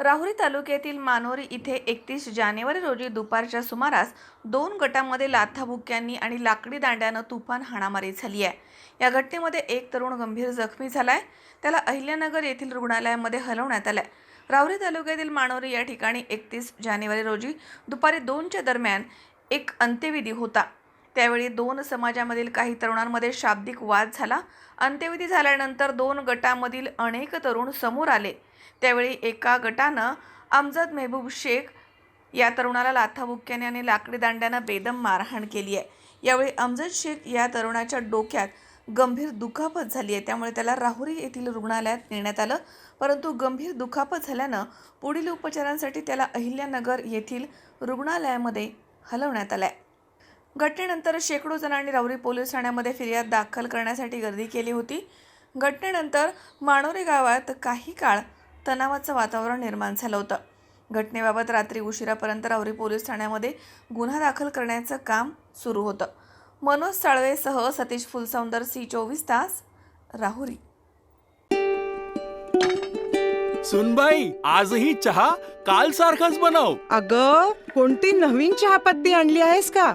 राहुरी तालुक्यातील मानोरी इथे एकतीस जानेवारी रोजी दुपारच्या सुमारास दोन गटांमध्ये लाथाबुक्यांनी आणि लाकडी दांड्यानं तुफान हाणामारी झाली आहे. या घटनेमध्ये एक तरुण गंभीर जखमी झालाय. त्याला अहिल्यानगर येथील रुग्णालयामध्ये हलवण्यात आलंय. राहुरी तालुक्यातील मानोरी या ठिकाणी एकतीस जानेवारी रोजी दुपारी दोनच्या दरम्यान एक अंत्यविधी होता. त्यावेळी दोन समाजामधील काही तरुणांमध्ये शाब्दिक वाद झाला. अंत्यविधी झाल्यानंतर दोन गटामधील अनेक तरुण समोर आले. त्यावेळी एका गटानं अमजद मेहबूब शेख या तरुणाला लाथाबुक्क्याने आणि लाकडी दांड्यानं बेदम मारहाण केली आहे. यावेळी अमजद शेख या तरुणाच्या डोक्यात गंभीर दुखापत झाली आहे. त्यामुळे त्याला राहुरी येथील रुग्णालयात नेण्यात आलं. परंतु गंभीर दुखापत झाल्यानं पुढील उपचारांसाठी त्याला अहिल्यानगर येथील रुग्णालयामध्ये हलवण्यात आलं आहे घटनेनंतर शेकडो जणांनी राहुरी पोलीस ठाण्यामध्ये फिर्याद दाखल करण्यासाठी गर्दी केली होती. घटनेनंतर माणोरे गावात काही काळ तणावाचं वातावरण निर्माण झालं होतं. घटनेबाबत रात्री उशिरापर्यंत राहुरी पोलीस ठाण्यामध्ये गुन्हा दाखल करण्याचं काम सुरू होतं. मनोज साळवेसह सतीश फुलसौंदर सी चोवीस तास राहुरी. सुनबाई आजही चहा काल सारखाच बनव. अग कोणती नवीन चहापत्ती आणली आहेस का?